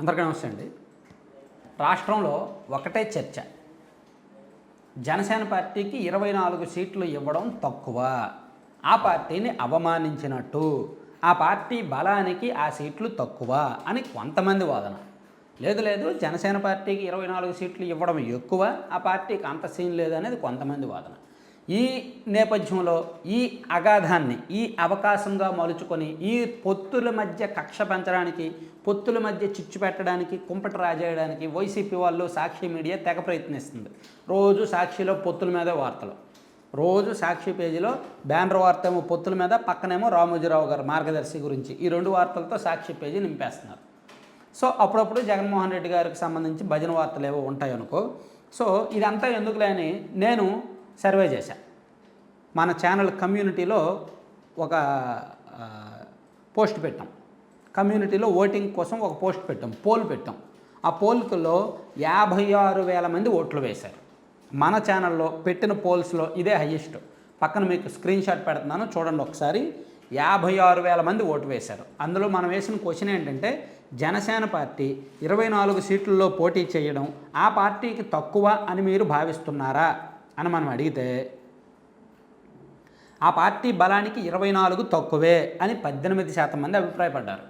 అందరికీ నమస్తే అండి. రాష్ట్రంలో ఒకటే చర్చ. జనసేన పార్టీకి ఇరవై నాలుగు సీట్లు ఇవ్వడం తక్కువ. ఆ పార్టీని అవమానించినట్టు. ఆ పార్టీ బలానికి ఆ సీట్లు తక్కువ అని కొంతమంది వాదన. లేదు లేదు జనసేన పార్టీకి ఇరవై నాలుగు సీట్లు ఇవ్వడం ఎక్కువ. ఆ పార్టీకి అంత సీన్ లేదనేది కొంతమంది వాదన. ఈ నేపథ్యంలో ఈ అగాధాన్ని ఈ అవకాశంగా మలుచుకొని ఈ పొత్తుల మధ్య కక్ష పెంచడానికి పొత్తుల మధ్య చిచ్చు పెట్టడానికి కుంపట రాజేయడానికి వైసీపీ వాళ్ళు సాక్షి మీడియా తెగ ప్రయత్నిస్తుంది. రోజు సాక్షిలో పొత్తుల మీద వార్తలు. రోజు సాక్షి పేజీలో బ్యానర్ వార్త ఏమో పొత్తుల మీద పక్కనేమో రామోజీరావు గారు మార్గదర్శి గురించి ఈ రెండు వార్తలతో సాక్షి పేజీ నింపేస్తున్నారు. సో అప్పుడప్పుడు జగన్మోహన్ రెడ్డి గారికి సంబంధించి భజన వార్తలు ఏవో ఉంటాయనుకో సో ఇదంతా ఎందుకులే అని నేను సర్వే చేశాను మన ఛానల్ కమ్యూనిటీలో ఒక పోస్ట్ పెట్టాం. కమ్యూనిటీలో ఓటింగ్ కోసం ఒక పోస్ట్ పెట్టాం పోల్ పెట్టాం. ఆ పోల్కులో యాభై ఆరు వేల మంది ఓట్లు వేశారు. మన ఛానల్లో పెట్టిన పోల్స్లో ఇదే హయ్యెస్ట్ పక్కన మీకు స్క్రీన్ షాట్ పెడుతున్నాను చూడండి ఒకసారి. యాభై ఆరు వేల మంది ఓటు వేశారు. అందులో మనం వేసిన క్వశ్చన్ ఏంటంటే జనసేన పార్టీ ఇరవై నాలుగు సీట్లలో పోటీ చేయడం ఆ పార్టీకి తక్కువ అని మీరు భావిస్తున్నారా అని మనం అడిగితే ఆ పార్టీ బలానికి ఇరవై నాలుగు తక్కువే అని పద్దెనిమిది శాతం మంది అభిప్రాయపడ్డారు.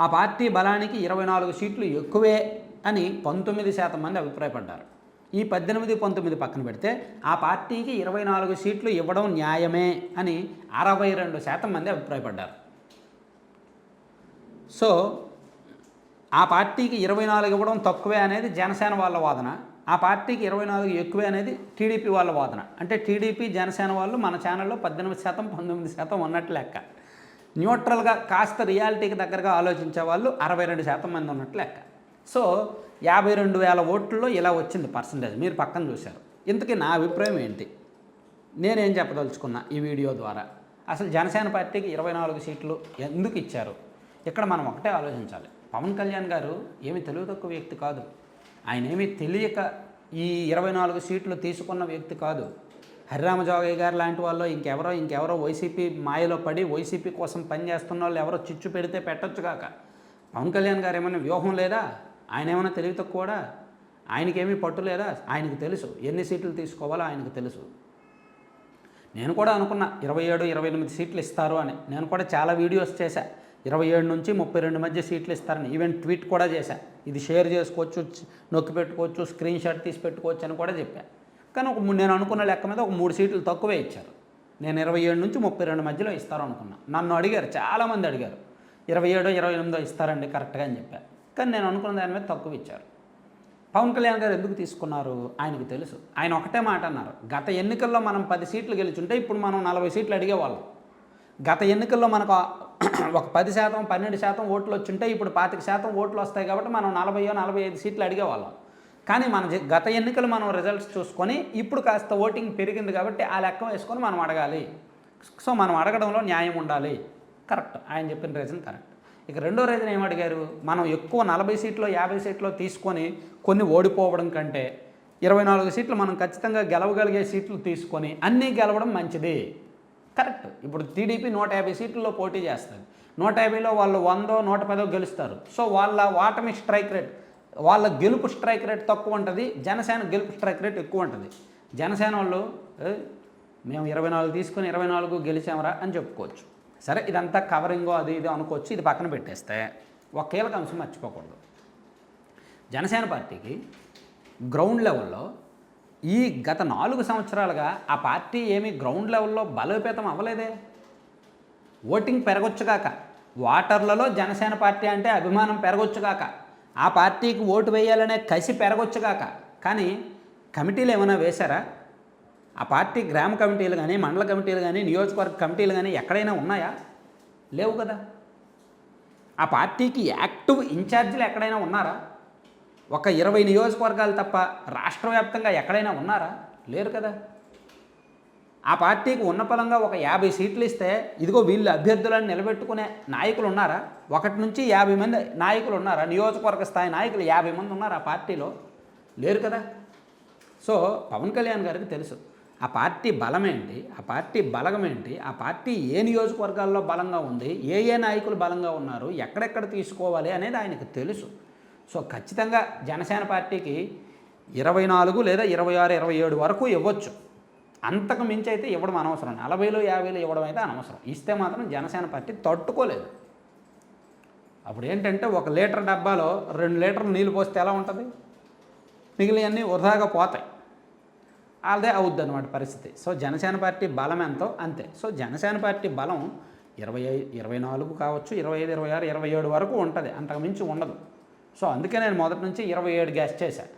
ఆ పార్టీ బలానికి ఇరవై నాలుగు సీట్లు ఎక్కువే అని పంతొమ్మిది శాతం మంది అభిప్రాయపడ్డారు. ఈ పద్దెనిమిది పంతొమ్మిది పక్కన పెడితే ఆ పార్టీకి ఇరవై నాలుగు సీట్లు ఇవ్వడం న్యాయమే అని అరవై రెండు శాతం మంది అభిప్రాయపడ్డారు. సో ఆ పార్టీకి ఇరవై నాలుగు ఇవ్వడం తక్కువే అనేది జనసేన వాళ్ళ వాదన. ఆ పార్టీకి ఇరవై నాలుగు ఎక్కువే అనేది టీడీపీ వాళ్ళ వాదన. అంటే టీడీపీ జనసేన వాళ్ళు మన ఛానల్లో పద్దెనిమిది శాతం పంతొమ్మిది శాతం ఉన్నట్టు లెక్క. న్యూట్రల్గా కాస్త రియాలిటీకి దగ్గరగా ఆలోచించే వాళ్ళు అరవై రెండు శాతం మంది ఉన్నట్లు లెక్క. సో యాభై రెండు వేల ఓట్లలో ఇలా వచ్చింది పర్సంటేజ్. మీరు పక్కన చూశారు. ఇంతకీ నా అభిప్రాయం ఏంటి? నేనేం చెప్పదలుచుకున్నా ఈ వీడియో ద్వారా. అసలు జనసేన పార్టీకి ఇరవై నాలుగు సీట్లు ఎందుకు ఇచ్చారు? ఇక్కడ మనం ఒకటే ఆలోచించాలి. పవన్ కళ్యాణ్ గారు ఏమి తెలివి తక్కువ వ్యక్తి కాదు. ఆయన ఏమీ తెలియక ఈ ఇరవై నాలుగు సీట్లు తీసుకున్న వ్యక్తి కాదు. హరిరామజోగయ్య గారు లాంటి వాళ్ళు ఇంకెవరో ఇంకెవరో వైసీపీ మాయలో పడి వైసీపీ కోసం పనిచేస్తున్న వాళ్ళు ఎవరో చిచ్చు పెడితే పెట్టొచ్చు కాక. పవన్ కళ్యాణ్ గారు ఏమైనా వ్యూహం లేదా? ఆయన ఏమైనా తెలివి తక్కువడా ఆయనకేమీ పట్టు లేదా? ఆయనకు తెలుసు. ఎన్ని సీట్లు తీసుకోవాలో ఆయనకు తెలుసు. నేను కూడా అనుకున్నా ఇరవై ఏడు ఇరవై ఎనిమిది సీట్లు ఇస్తారు అని. నేను కూడా చాలా వీడియోస్ చేశా. ఇరవై ఏడు నుంచి ముప్పై రెండు మధ్య సీట్లు ఇస్తారని. ఈవెన్ ట్వీట్ కూడా చేశా. ఇది షేర్ చేసుకోవచ్చు నొక్కి పెట్టుకోవచ్చు స్క్రీన్ షాట్ తీసి పెట్టుకోవచ్చు అని కూడా చెప్పా. కానీ ఒక నేను అనుకున్న లెక్క మీద ఒక మూడు సీట్లు తక్కువే ఇచ్చారు. నేను ఇరవై ఏడు నుంచి ముప్పై రెండు మధ్యలో ఇస్తారు అనుకున్నా నన్ను అడిగారు చాలామంది అడిగారు. ఇరవై ఏడో ఇరవై ఎనిమిదో ఇస్తారండి కరెక్ట్గా అని చెప్పాను కానీ నేను అనుకున్న దాని మీద తక్కువ ఇచ్చారు. పవన్ కళ్యాణ్ గారు ఎందుకు తీసుకున్నారు? ఆయనకు తెలుసు. ఆయన ఒకటే మాట అన్నారు. గత ఎన్నికల్లో మనం పది సీట్లు గెలుచుంటే ఇప్పుడు మనం నలభై సీట్లు అడిగేవాళ్ళం. గత ఎన్నికల్లో మనకు ఒక పది శాతం పన్నెండు శాతం ఓట్లు వచ్చుంటే ఇప్పుడు పాతిక శాతం ఓట్లు వస్తాయి కాబట్టి మనం నలభై నలభై ఐదు సీట్లు అడిగేవాళ్ళం. కానీ మన గత ఎన్నికలు మనం రిజల్ట్స్ చూసుకొని ఇప్పుడు కాస్త ఓటింగ్ పెరిగింది కాబట్టి ఆ లెక్క వేసుకొని మనం అడగాలి. సో మనం అడగడంలో న్యాయం ఉండాలి. కరెక్ట్ ఆయన చెప్పిన రీజన్ కరెక్ట్ ఇక రెండో రీజన్ ఏమడిగారు మనం ఎక్కువ నలభై సీట్లో యాభై సీట్లో తీసుకొని కొన్ని ఓడిపోవడం కంటే ఇరవై నాలుగు సీట్లు మనం ఖచ్చితంగా గెలవగలిగే సీట్లు తీసుకొని అన్నీ గెలవడం మంచిది. కరెక్ట్ ఇప్పుడు టీడీపీ నూట యాభై సీట్లలో పోటీ చేస్తుంది. నూట యాభైలో వాళ్ళు వందో నూట పదో గెలుస్తారు. సో వాళ్ళ వాటమి స్ట్రైక్ రేట్ వాళ్ళ గెలుపు స్ట్రైక్ రేట్ తక్కువ ఉంటుంది జనసేన గెలుపు స్ట్రైక్ రేట్ ఎక్కువ ఉంటుంది. జనసేన వాళ్ళు మేము ఇరవై నాలుగు తీసుకుని ఇరవై నాలుగు గెలిచామరా అని చెప్పుకోవచ్చు. సరే ఇదంతా కవరింగో అది ఇది అనుకోవచ్చు ఇది పక్కన పెట్టేస్తే ఒక కీలక అంశం మర్చిపోకూడదు. జనసేన పార్టీకి గ్రౌండ్ లెవెల్లో ఈ గత నాలుగు సంవత్సరాలుగా ఆ పార్టీ ఏమీ గ్రౌండ్ లెవెల్లో బలోపేతం అవ్వలేదే. ఓటింగ్ పెరగొచ్చుగాక వాటర్లలో జనసేన పార్టీ అంటే అభిమానం పెరగొచ్చుగాక ఆ పార్టీకి ఓటు వేయాలనే కసి పెరగొచ్చుగాక కానీ కమిటీలు ఏమైనా వేశారా? ఆ పార్టీ గ్రామ కమిటీలు కానీ మండల కమిటీలు కానీ నియోజకవర్గ కమిటీలు కానీ ఎక్కడైనా ఉన్నాయా? లేవు కదా. ఆ పార్టీకి యాక్టివ్ ఇన్ఛార్జీలు ఎక్కడైనా ఉన్నారా? ఒక ఇరవై నియోజకవర్గాలు తప్ప రాష్ట్ర వ్యాప్తంగా ఎక్కడైనా ఉన్నారా? లేరు కదా. ఆ పార్టీకి ఉన్న పలంగా ఒక యాభై సీట్లు ఇస్తే ఇదిగో వీళ్ళు అభ్యర్థులను నిలబెట్టుకునే నాయకులు ఉన్నారా? ఒకటి నుంచి యాభై మంది నాయకులు ఉన్నారా? నియోజకవర్గ స్థాయి నాయకులు యాభై మంది ఉన్నారు ఆ పార్టీలో? లేరు కదా. సో పవన్ కళ్యాణ్ గారికి తెలుసు ఆ పార్టీ బలమేంటి ఆ పార్టీ బలగమేంటి ఆ పార్టీ ఏ నియోజకవర్గాల్లో బలంగా ఉంది? ఏ ఏ నాయకులు బలంగా ఉన్నారు? ఎక్కడెక్కడ తీసుకోవాలి అనేది ఆయనకు తెలుసు. సో ఖచ్చితంగా జనసేన పార్టీకి ఇరవై నాలుగు లేదా ఇరవై ఆరు ఇరవై ఏడు వరకు ఇవ్వచ్చు. అంతకు మించి అయితే ఇవ్వడం అనవసరం. నలభైలో యాభైలో ఇవ్వడం అయితే అనవసరం. ఇస్తే మాత్రం జనసేన పార్టీ తట్టుకోలేదు. అప్పుడు ఏంటంటే ఒక లీటర్ డబ్బాలో రెండు లీటర్లు నీళ్ళు పోస్తే ఎలా ఉంటుంది? మిగిలినవన్నీ వృధాగా పోతాయి. అదే అవుద్ది అనమాట పరిస్థితి. సో జనసేన పార్టీ బలం ఎంతో? అంతే. సో జనసేన పార్టీ బలం ఇరవై ఐదు ఇరవై నాలుగు కావచ్చు ఇరవై ఐదు ఇరవై ఆరు ఇరవై ఏడు వరకు ఉంటుంది. అంతకు మించి ఉండదు. సో అందుకే నేను మొదటి నుంచి ఇరవై ఏడు గ్యాస్ చేశాను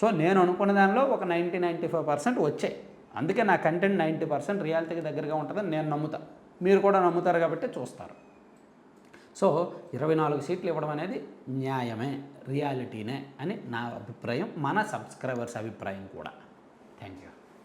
సో నేను అనుకున్న దానిలో ఒక నైంటీ నైంటీ ఫైవ్ పర్సెంట్ వచ్చాయి. అందుకే నా కంటెంట్ నైంటీ పర్సెంట్ రియాలిటీకి దగ్గరగా ఉంటుందని నేను నమ్ముతా. మీరు కూడా నమ్ముతారు కాబట్టి చూస్తారు. సో ఇరవై నాలుగు సీట్లు ఇవ్వడం అనేది న్యాయమే రియాలిటీనే అని నా అభిప్రాయం మన సబ్స్క్రైబర్స్ అభిప్రాయం కూడా. Thank you.